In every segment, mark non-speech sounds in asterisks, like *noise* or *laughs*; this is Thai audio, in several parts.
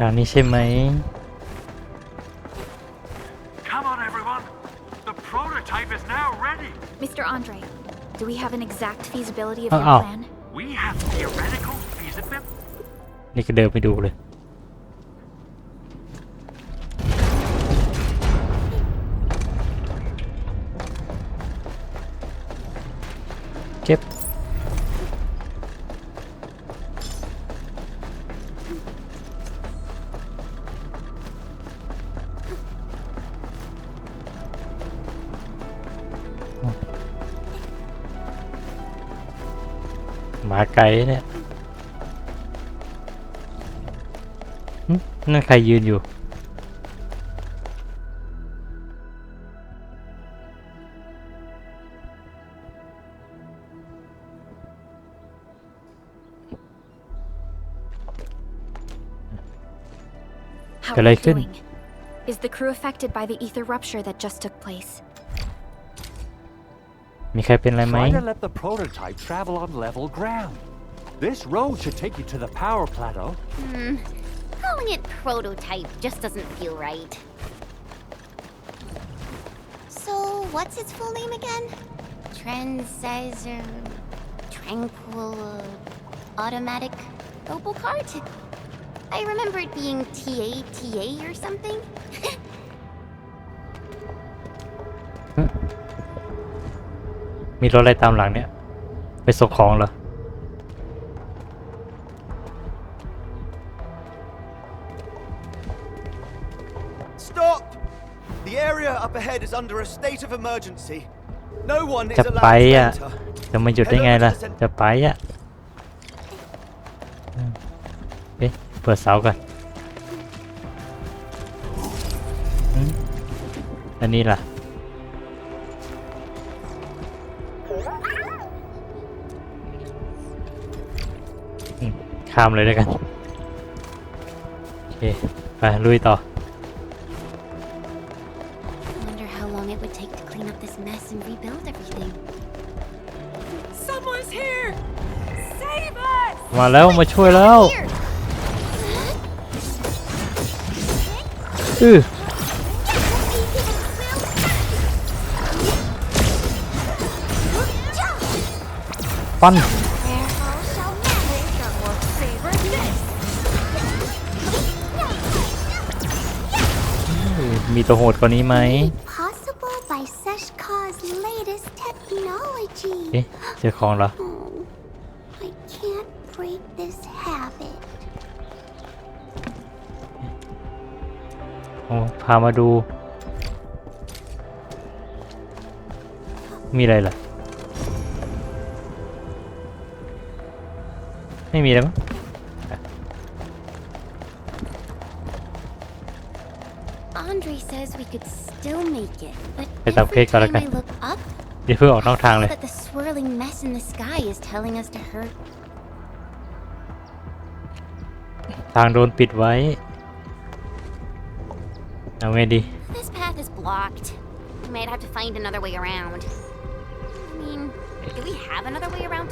ทางนี้ใช่ไหม Come on, everyone. The prototype is now ready. Mr. Andre, do we have an exact feasibility of Uh, your oh. plan? We have theoretical feasibility. นี่ก็เดินไปดูเลย มาไก่เนี่ยหึนั่นใครยืนอยู่ How Cái are lấy we ขึ้น doing? Is the crew affected by the ether rupture that just took place? มีใครเป็นอะไรไหม Try to let the prototype travel on level ground. This road should take you to the power plateau. Hmm. Calling it prototype just doesn't feel right. So, what's its full name again? Transizer. Tranquil. uh, Automatic. Opal cart? I remember it being TA TA or something. *laughs* มีรถอะไรตามหลังเนี่ย ไปส่งของเหรอ Stop! The area up ahead is under a state of emergency. No one is จะไป allowed to อะ enter. จะมาหยุดได้ไงล่ะ จะไปอะอืมเอ๊ะเปิดเสาก่อนอืมอันนี้ล่ะ ข้ามเลยแล้วกัน โอเค ไป ลุยต่อ Wonder how long it would take to clean up this mess and rebuild everything. Someone's here! Save us! มาแล้วมาช่วยแล้ว Here! อือฟัน มีตัวโหดกว่านี้ไหม Possible by Seshka's latest technology. เอ๊ะเจอของเหรอ Oh, I can't break this habit. โอ้พามาดู มีอะไรล่ะ ไม่มีแล้วมั้ง but Phải tập every kia coi là time I coi. look up, อย่าเพิ่งออกนอกทางเลย that the swirling mess in the sky is telling us to hurt. ทางโดนปิดไว้ เอาไงดี This path is blocked. We might have to find another way around. I mean, do we have another way around?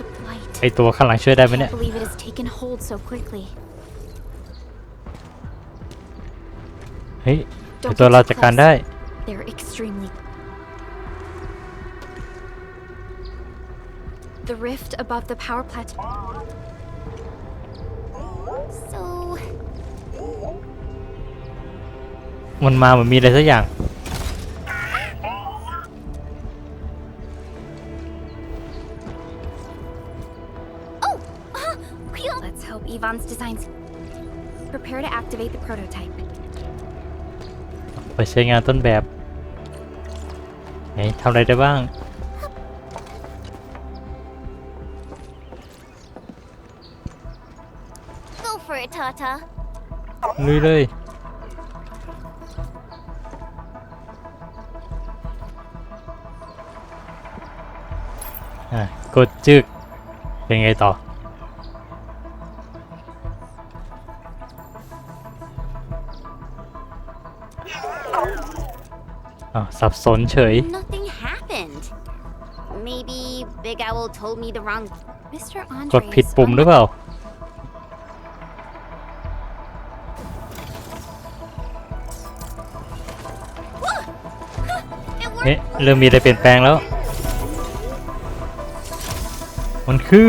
The blight. ไอตัวข้างหลังช่วยได้ไหม I เนี่ย can't believe it has taken hold so quickly. เฮ้ย Don't เดี๋ยวตัว get เรา too จัดการ close. ได้ They're extremely. The rift above the power plateau. So, มันมาเหมือนมีอะไรสักอย่าง oh, uh, wheel. Let's hope Yvonne's designs. Prepare to activate the prototype. ไปใช้งานต้นแบบ ไหนทำอะไรได้บ้าง Go for it, Tata. ลุยเลย อะ กดจึก เป็นไงต่อ สับสนเฉย Nothing happened. Maybe Big Owl told me the wrong. Mr. กดผิดปุ่มหรือเปล่าเนี่ยเริ่มมีอะไรเปลี่ยนแปลงแล้ว มันคือ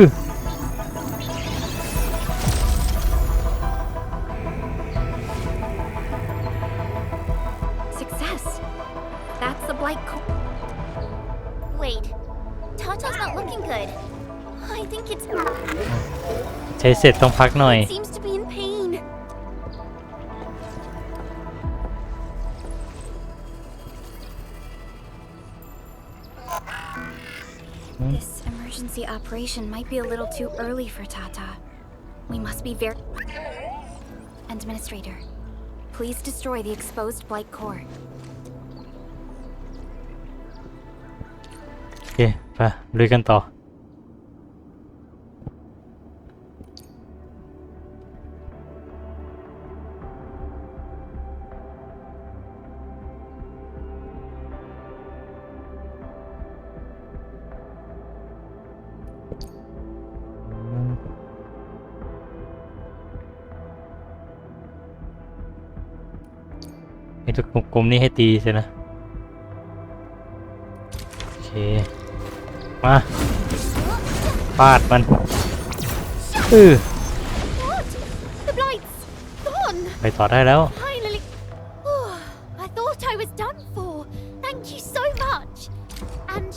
looking good. I think it's. ใช้เสร็จต้องพักหน่อย seems to be in pain. This emergency operation might be a little too early for Tata. We must be very. Administrator, please destroy the exposed Blight core. ไปลุยกันต่อ ไอ้ตัวกลมๆนี่ให้ตีใช่นะ มาฟาดมันอือ What? The blight's gone. ไปต่อได้แล้ว Finally. Oh, I thought I was done for. Thank you so much. And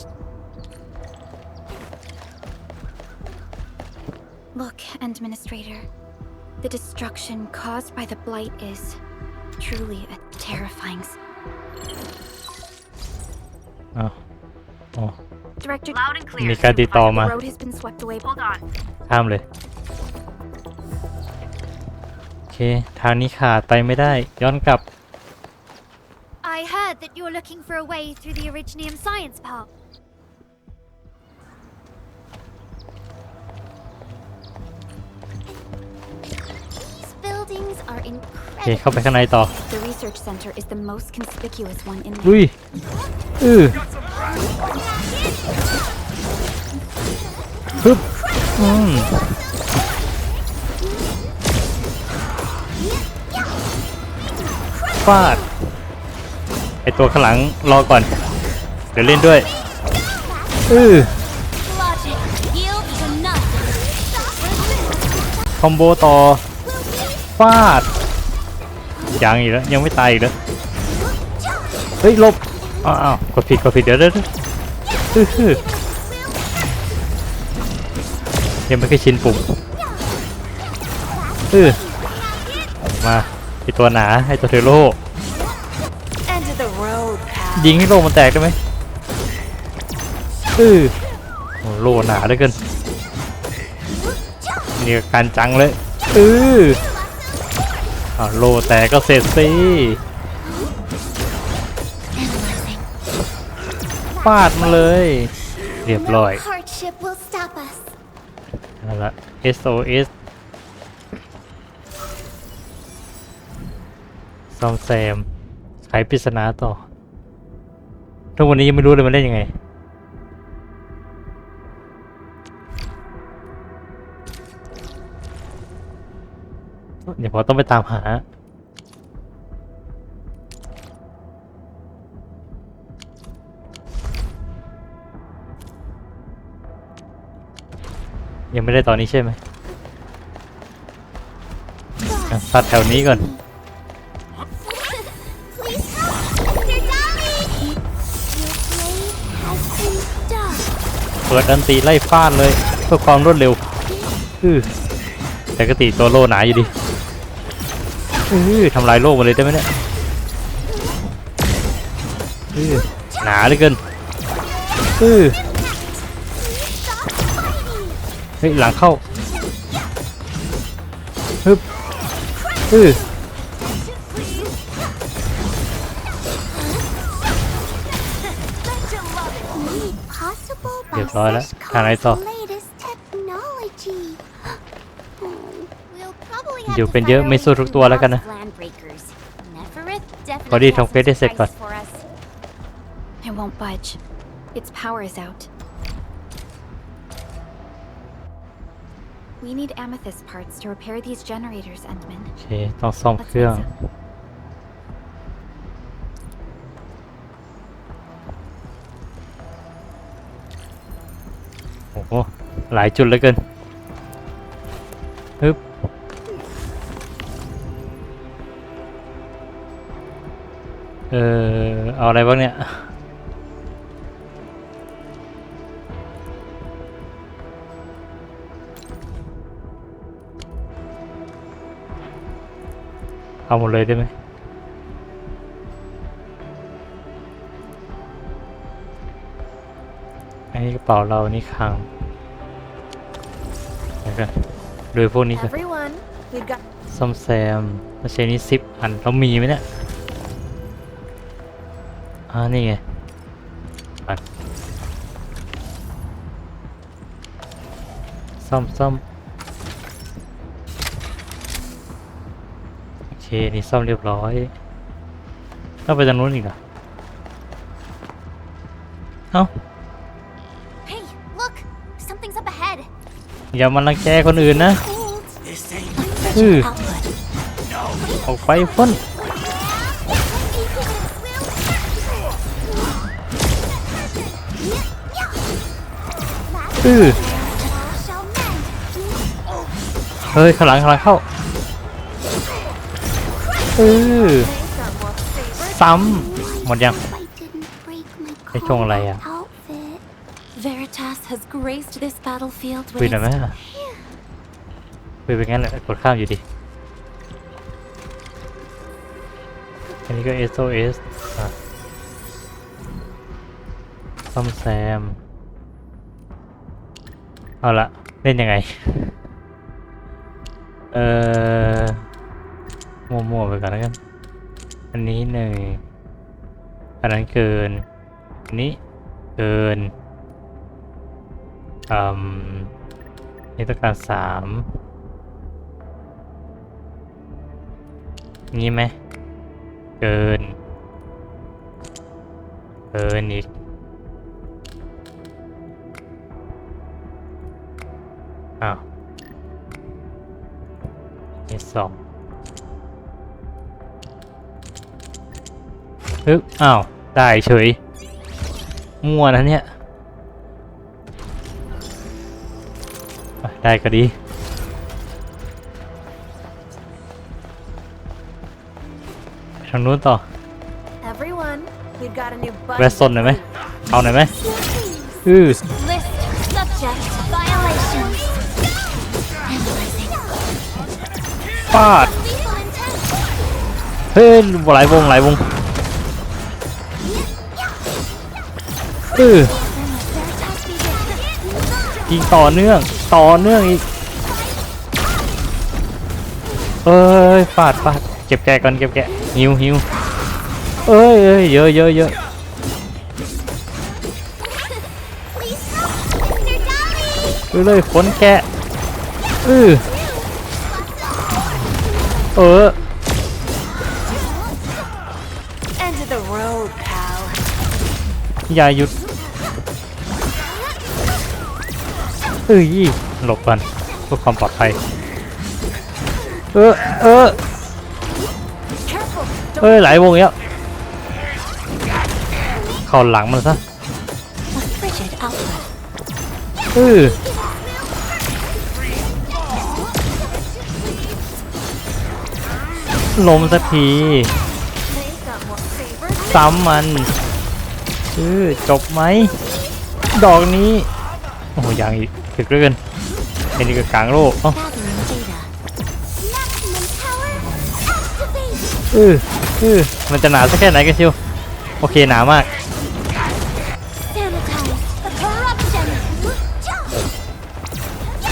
Look, Administrator. The destruction caused by the Blight is truly a terrifying. s- อ้าวอ๋อ Director, มีการติดต่อมา the road has been swept away. Hold on. ข้ามเลย โอเค ทางนี้ขาดไปไม่ได้ ย้อนกลับ I heard that you're looking for a way through the Originium Science Park. These buildings are โอเค เข้า incredible. ไปข้างในต่อ The research center is the most conspicuous one in ลุ the ย อือ ฮึบอืมฟาด ไอตัวข้างหลังรอก่อน เดี๋ยวเล่นด้วย อือ Logic yields to nothing. คอมโบต่อฟาด ยังอีกแล้ว ยังไม่ตายอีกแล้ว เฮ้ยหลบอ้าวอ้าวกดผิดกดผิดเดี๋ยวเดี๋ยวเดี๋ยวอื้อ ยังไม่เคยชินปุ่มเออมาไอตัวหนาไอตัวเทโร่ end of the road, pal. ยิงให้โลมันแตกได้ไหมเออโอ้โลหนาเหลือเกินนี่ก็การจังเลยเอออ้าวโลแตกก็เสร็จสิ Analyzing. ฟาดมาเลย เรียบร้อย hardship will stop us. นั่นละ SOS ซอมแซมไขปริศนาต่อ ทุกวันนี้ยังไม่รู้เลยมันเล่นยังไง เดี๋ยวพอต้องไปตามหา ยังไม่ได้ตอนนี้ใช่ไหมอะตัดแถวนี้ก่อน Please help, Mr. Dolly! Your blade has been done. เปิดอันตีไล่ฟาดเลยเพื่อความรวดเร็วอือแต่กตีตัวโลหนาอยู่ดีอือทำลายโลกมาเลยได้ไหมเนี่ยอือหนาเหลือเกินอือ ฮ้ยหลังเข้าฮึบอือ Made possible by เรียบร้อยแล้ว Seshkov's ทางไหนต่อ latest technology. We'll probably have อยู่ to เป็นเยอะ fire ไม่สู้ away ทุก through ตัวแล้วกันนะ lost land breakers. Neferith พอดี definitely ทำ has เควสได้ some เสร็จก่อน surprises for us. It won't budge. Its power is out. We need amethyst parts to repair these generators, Endmen. Okay, dans some fear. หลายจุดเลยกันเอ่อ...เอาอะไรบ้างเนี่ย เอาหมดเลยได้ไหมอันนี้กระเป๋าเรานี่คลังแล้วก็โดยพวกนี้ก็ Everyone, we've got ซ่อมแซมมาใช้นี่สิบอันเรามีไหมเนี่ยอ่านี่ไงอันซ่อมซ่อม นี่ซ่อมเรียบร้อยต้องไปทางนู้นอีกเหรอเอ้า Hey, look! Something's up ahead. อย่ามารังแกคนอื่นนะ อือออกไปพ้นอือเฮ้ย ข้างหลังข้างหลังเข้า อือซ้ำหมดยัง I didn't break my ไอช่วงอะไรอะ outfit. Veritas has graced this battlefield คุย with หน่อยไหม its อะคุยไปงั้นแหละกดข้ามอยู่ดิ อันนี้ก็ SOS อะซ่อมแซม เอาละเล่นยังไง เออ มั่วๆไปก่อนแล้วกัน อันนี้หนึ่งอันนั้นเกิน อันนี้เกินอืมนี่ต้องการสามงี้ไหมเกิน เกินอีกอ้าวนี่สอง ฮึบอ้าว ได้เฉย มั่วนะเนี่ยอะได้ก็ดี ทางนู้นต่อ everyone. We've got a new แวะ button. ซนหน่อยไหมเอาหน่อยไหมอือ List subject violations. Analyzing. ฟาด Lethal intent. เฮ้ยหลายวงหลายวง อือ Veritas be there. ยิงต่อเนื่อง ต่อเนื่องอีก เอ้ยฟาดฟาดเก็บแกะก่อนเก็บแกะหิวหิวเอ้ยเอ้ยเยอะเยอะเยอะเลยขนแกะอือเออ อย่าหยุดเอ้ยหลบกันเพื่อความปลอดภัย เออเออเอ้ยหลายวงแล้วเข้าหลังมันซะเออลมสักทีซ้ำมัน เออจบไหม ดอกนี้ โอ้โหยังอีกถึกเหลือเกินอ้นี่ก็กลางโลกเอ้าเออเออมันจะหนาสักแค่ไหนกันชิว โอเคหนามาก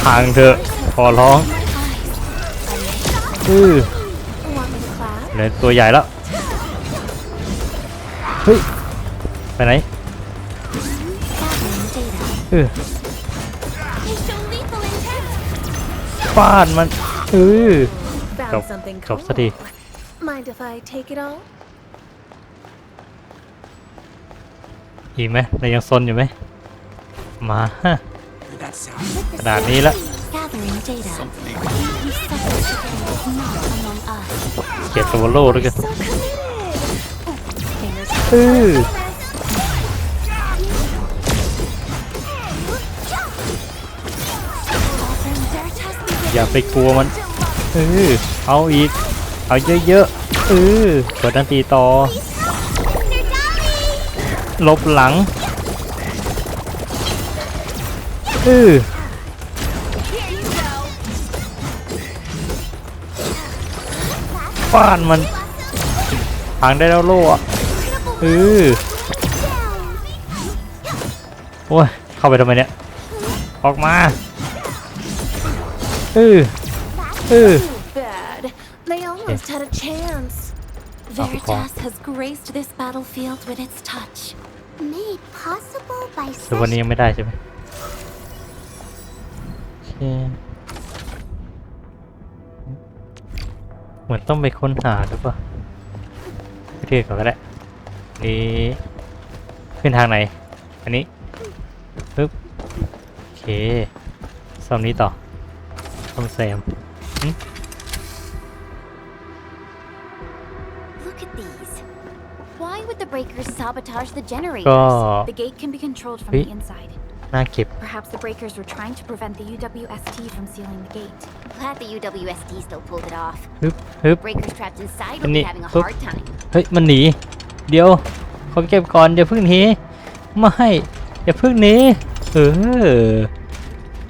ทางเถอะ ขอร้องเออเลือตัวใหญ่แล้ว ไปไหน Gathering data. เออ They show lethal intent. ฟาดมันเออ Found Chọc- something chọc cool. sát đi. Mind if I take it all? อีกไหมเรายังซนอยู่ไหมมาฮะ That sound. ขนาดนี้แล้ว Gathering data. We suffer today is not among us. เกลียดตัวโลด้วยกัน So committed. Fingers เออ อย่าไปกลัวมันเออเอาอีก เอาเยอะๆเออกดดันตีต่อลบหลังเออฟาดมันพังได้แล้วโล่เออโอ้ยเข้าไปทำไมเนี่ย ออกมา เออเออ Bad. They almost had a chance. Veritas has graced this battlefield with its touch. Made possible by แต่วันนี้ such ยังไม่ได้ใช่ไหมโอเคเหมือนต้องไปค้นหาหรือเปล่าไปเที่ยวก่อนก็ได้นี่ขึ้นทางไหน อันนี้ปึ๊บโอเคซ่อมนี้ต่อ ซ่อมแซม Look at these. Why would the breakers sabotage the generators? ก็ The gate can be controlled from Hey. the inside. น่าเก็บ Perhaps the breakers were trying to prevent the UWST from sealing the gate. Glad the UWSD still pulled it off. ฮึบฮึบ Breakers trapped inside And would be it- having a oop. hard time. เฮ้ย มันหนี เดี๋ยวขอเก็บก่อนอย่าเพิ่งหนีไม่อย่าเพิ่งหนีเออ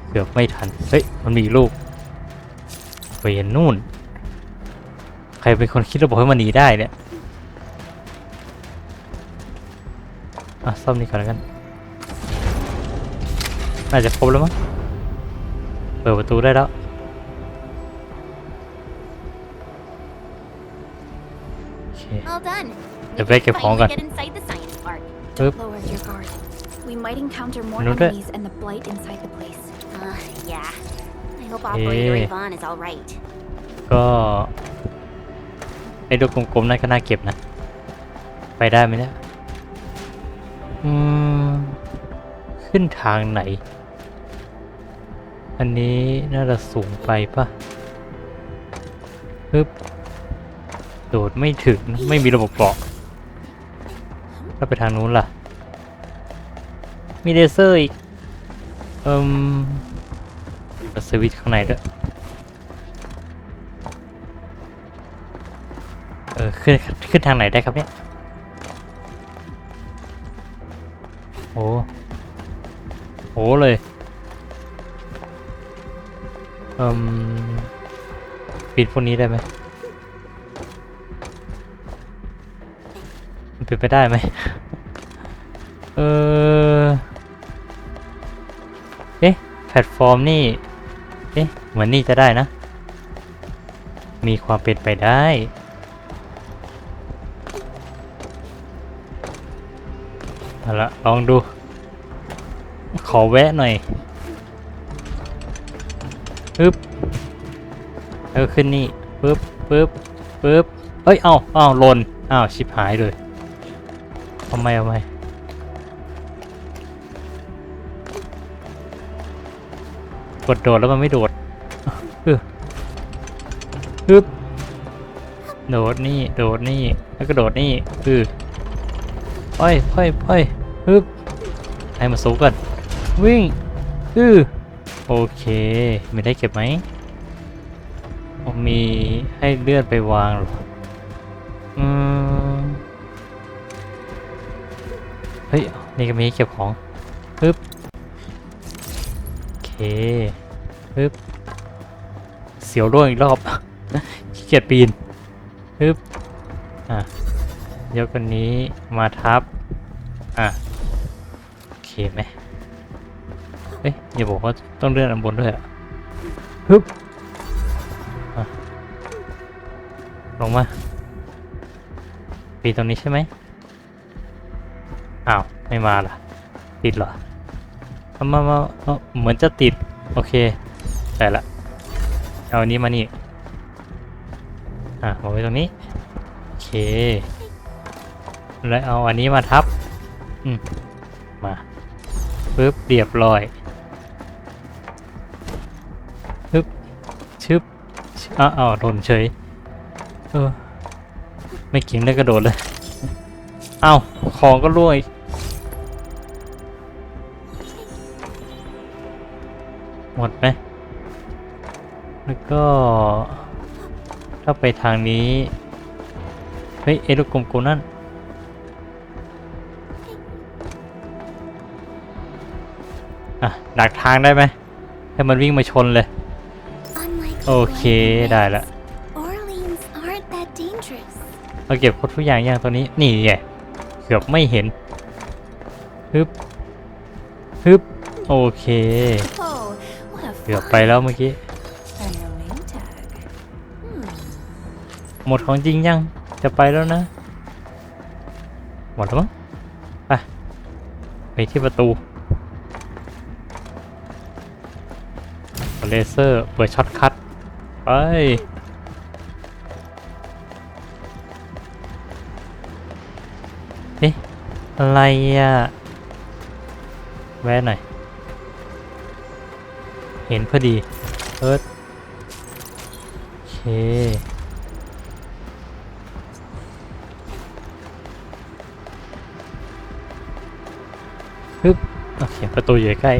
เกือบไม่ทัน เฮ้ย มันมีอีกลูกไป เห็นนู่น ใครเป็นคนคิดระบบให้มันหนีได้เนี่ยอะซ่อมนี่ก่อนแล้วกัน น่าจะครบแล้วมั้ง เปิดประตูได้แล้ว โอเค All done. The We big can phone finally gun. get inside the science park. Oop. Lower your guard. We might encounter more Know that. enemies and the blight inside the place. Uh, yeah. I hope Operator Eh. Yvonne is all right. ก็ไอ้ดวกกลมๆนั่นก็น่าเก็บนะ ไปได้ไหมเนี่ยอืมขึ้นทางไหน อันนี้น่าจะสูงไปปะปึ๊บโดดไม่ถึงไม่มีระบบเกราะแล้วไปทางนู้นล่ะ มีเลเซอร์อีกเอืมเปิด สวิตช์ข้างในด้วย เออขึ้นขึ้นทางไหนได้ครับเนี่ย โอ้โหเลย เอืมปิดพวกนี้ได้ไหมมันเป็นไปได้ไหมเออเอ๊ะแพลตฟอร์มนี่ เอ๊ะเหมือนนี่จะได้นะ มีความเป็นไปได้ เอาละลองดู ขอแวะหน่อยปึ๊บแล้วก็ขึ้นนี่ปึ๊บปึ๊บปึ๊บเอ้ย เอาเอาหล่นอ้าว ชิบหายเลยเอาไม่เอาไม ดโดดแล้วมันไม่โดดเออปึ๊บโดดนี่ โดดนี่ แล้วก็โดดนี่คือไปไปไปฮึบให้มันสูงก่อน วิ่งอือโอเค ไมีได้เก็บไหมอ๋อมีให้เลื่อนไปวางหรออืมเฮ้ย นี่ก็มีเก็บของฮึบโอเค ฮึบเสียวร่วงอีกรอบ ขี้เกียจปีนฮึบอะยกอันนี้มาทับ อะ โอเคไหมเอ้ยอย่าบอกว่าต้องเลื่อนอันบนด้วยอะฮึบลงมา ปีนตรงนี้ใช่ไหมอ้าว ไม่มาล่ะ ติดเหรอเอามามาเหมือนจะติด โอเค แต่ละ เอาอันนี้มานี่ อะวางไว้ตรงนี้ โอเค แล้วเอาอันนี้มาทับ อืม มาปึ๊บเรียบร้อยปึ๊บชึบอ้าวอ้าวโดนเฉย เออ ไม่เก่งได้กระโดดเลย เอ้า ของก็ร่วงอีกหมดไหม ก็ ถ้าไปทางนี้ เฮ้ยไอ้ลูกกลมๆนั่นอะดักทางได้ไหมให้มันวิ่งมาชนเลย Unlike โอเคได้ละ Orleans aren't that dangerous. เราเก็บครบทุกอย่างอย่างตัวนี้ นี่ไงเกือบไม่เห็นฮึบฮึบโอเค Oh, what a เกือบไปแล้วเมื่อกี้ หมดของจริงยัง จะไปแล้วนะ หมดแล้วมั้งไปไปที่ประตูเลเซอร์เปิดช็อตคัทไปเอ๊ะอะไรอะแวะหน่อย เห็นพอดีเอิร์ธโอเค โอเคประตูอยู่ใกล้